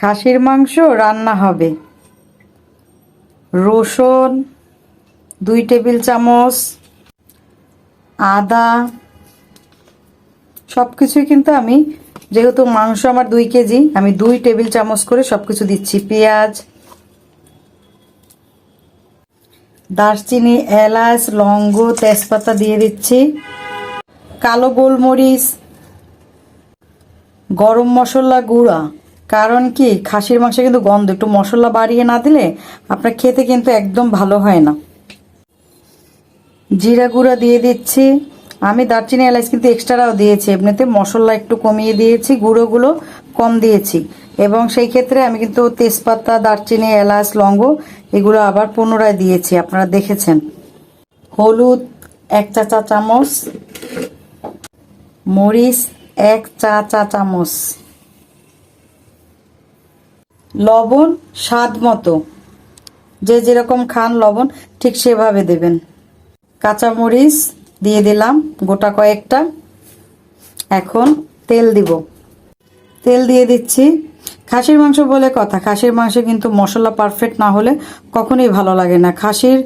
খাসির মাংস রান্না হবে। রসুন, দুই টেবিল চামচ, আদা সব কিছুই কিন্তু আমি, যেহেতু মাংস আমার দুই কেজি, আমি দুই টেবিল চামচ করে সব কিছু দিচ্ছি। পেঁয়াজ, দারচিনি, এলাচ, লঙ্গ, তেজপাতা দিয়ে দিচ্ছি। কালো গোলমরিচ, গরম মশলা গুঁড়া। কারণ কি, খাসির মাংসে কিন্তু গন্ধ, একটু মশলা বাড়িয়ে না দিলে আপনার খেতে কিন্তু একদম ভালো হয় না। জিরা গুঁড়া দিয়ে দিচ্ছি। আমি দারচিনি এলাচ কিন্তু এক্সট্রাও দিয়েছি, এমনিতে মশলা একটু কমিয়ে দিয়েছি, গুঁড়োগুলো কম দিয়েছি। এবং সেই ক্ষেত্রে আমি কিন্তু তেজপাতা, দারচিনি, এলাচ লঙ্গ এগুলো আবার পুনরায় দিয়েছি, আপনারা দেখেছেন। হলুদ এক চা চা চামচ, মরিচ এক চা চা চামচ। লবণ, স্বাদ মতো। যে যেরকম খান লবণ, ঠিক সেভাবে দেবেন। কাঁচামরিচ দিয়ে দিলাম গোটা কয়েকটা। এখন তেল দিব। তেল দিয়ে দিচ্ছি খাসির মাংস বলে কথা। খাসির মাংস কিন্তু মশলা পারফেক্ট না হলে কখনোই ভালো লাগে না। খাসির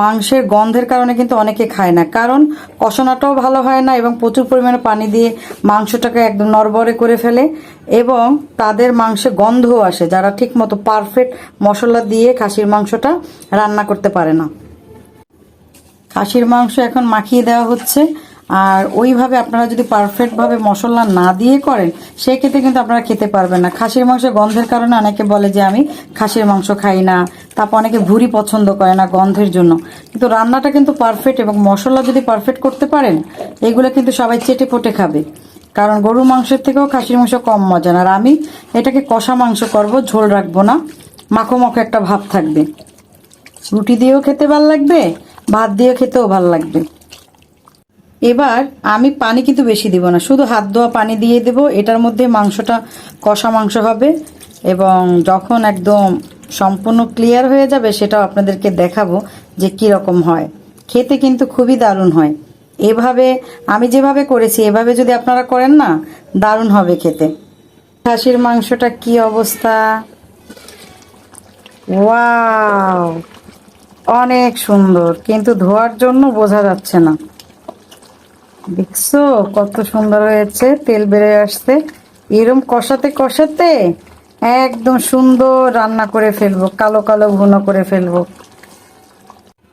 মাংসের গন্ধের কারণে কিন্তু অনেকে খায় না। কারণ কষানোটাও ভালো হয় না এবং প্রচুর পরিমাণে পানি দিয়ে মাংসটাকে একদম নরবরে করে ফেলে এবং তাদের মাংসে গন্ধও আসে। যারা ঠিক মতো পারফেক্ট মশলা দিয়ে খাসির মাংসটা রান্না করতে পারে না। খাসির মাংস এখন মাখিয়ে দেওয়া হচ্ছে। আর ওইভাবে আপনারা যদি পারফেক্টভাবে মশলা না দিয়ে করেন, সেক্ষেত্রে কিন্তু আপনারা খেতে পারবেন না। খাসির মাংসের গন্ধের কারণে অনেকে বলে যে আমি খাসির মাংস খাই না। তারপর অনেকে ভুরি পছন্দ করে না গন্ধের জন্য। কিন্তু রান্নাটা কিন্তু পারফেক্ট এবং মশলা যদি পারফেক্ট করতে পারেন, এগুলো কিন্তু সবাই চেটে পটে খাবে। কারণ গরু মাংসের থেকেও খাসির মাংস কম মজার আর আমি এটাকে কষা মাংস করব, ঝোল রাখব না। মাখো মাখো একটা ভাব থাকবে। রুটি দিয়েও খেতে ভালো লাগবে, ভাত দিয়েও খেতেও ভালো লাগবে। এবার আমি পানি কিন্তু বেশি দিব না। শুধু হাত ধোয়া পানি দিয়ে দেব, এটার মধ্যে মাংসটা, কষা মাংস হবে এবং যখন একদম সম্পূর্ণ ক্লিয়ার হয়ে যাবে, সেটাও আপনাদেরকে দেখাবো যে কি রকম হয়। খেতে কিন্তু খুবই দারুণ হয়। এভাবে, আমি যেভাবে করেছি, এভাবে যদি আপনারা করেন না, দারুণ হবে খেতে। খাসির মাংসটা কি অবস্থা? ওয়াও! অনেক সুন্দর, কিন্তু ধোয়ার জন্য বোঝা যাচ্ছে না। দেখছ? কত সুন্দর হয়েছে, তেল বেড়ে আসছে। এরম কষাতে কষাতে একদম সুন্দর রান্না করে ফেলব, কালো কালো ঘন করে ফেলব।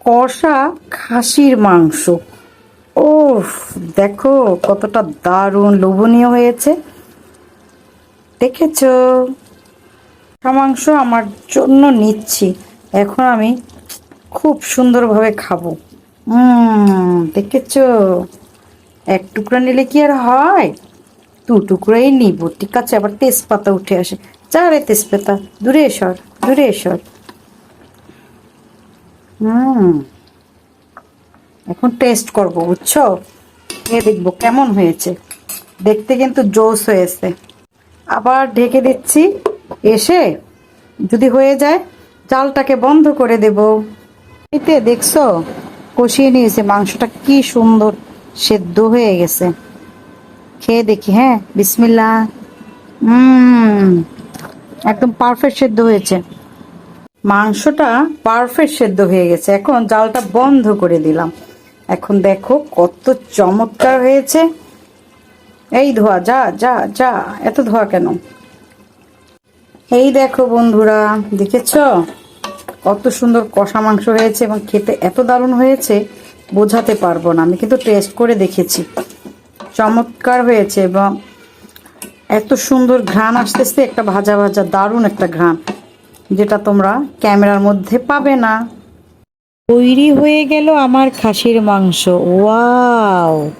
কষা খাসির মাংস। ও দেখো, কতটা দারুণ, লোভনীয় হয়েছে। দেখেছ? কষা মাংস আমার জন্য নিচ্ছি। এখন আমি খুব সুন্দরভাবে খাব। দেখেছ? এক টুকরা নিলে কি আর হয়? দু টুকরাই নিব, ঠিক আছে, আবার তেজপাতা উঠে আসে। যা রে তেজপাতা, দূরে সর দূরে সর। হুম, এখন টেস্ট করব, বুঝছ? এ দেখব কেমন হয়েছে। দেখতে কিন্তু জোস হয়েছে। আবার ঢেকে দিচ্ছি, এসে যদি হয়ে যায়, জালটাকে বন্ধ করে দেব। এতে দেখছ, কষিয়ে নিয়েছে, মাংসটা কি সুন্দর। সেদ্ধ হয়ে গেছে। খেয়ে দেখি হ্যাঁ বিসমিল্লা একদম পারফেক্ট সেদ্ধ হয়েছে। মাংসটা পারফেক্ট সেদ্ধ হয়ে গেছে। এখন জালটা বন্ধ করে দিলাম। এখন দেখো কত চমৎকার হয়েছে। এই ধোয়া, যা যা যা, এত ধোয়া কেন? এই দেখো বন্ধুরা, দেখেছ? কত সুন্দর কষা মাংস হয়েছে এবং খেতে এত দারুণ হয়েছে। বোঝাতে পারব না। আমি কিন্তু টেস্ট করে দেখেছি। চমৎকার হয়েছে এবং এত সুন্দর ঘ্রাণ আসতেছে, একটা ভাজা ভাজা, দারুণ একটা ঘ্রাণ, যেটা তোমরা ক্যামেরার মধ্যে পাবে না। তৈরি হয়ে গেল আমার খাসির মাংস। ওয়াও!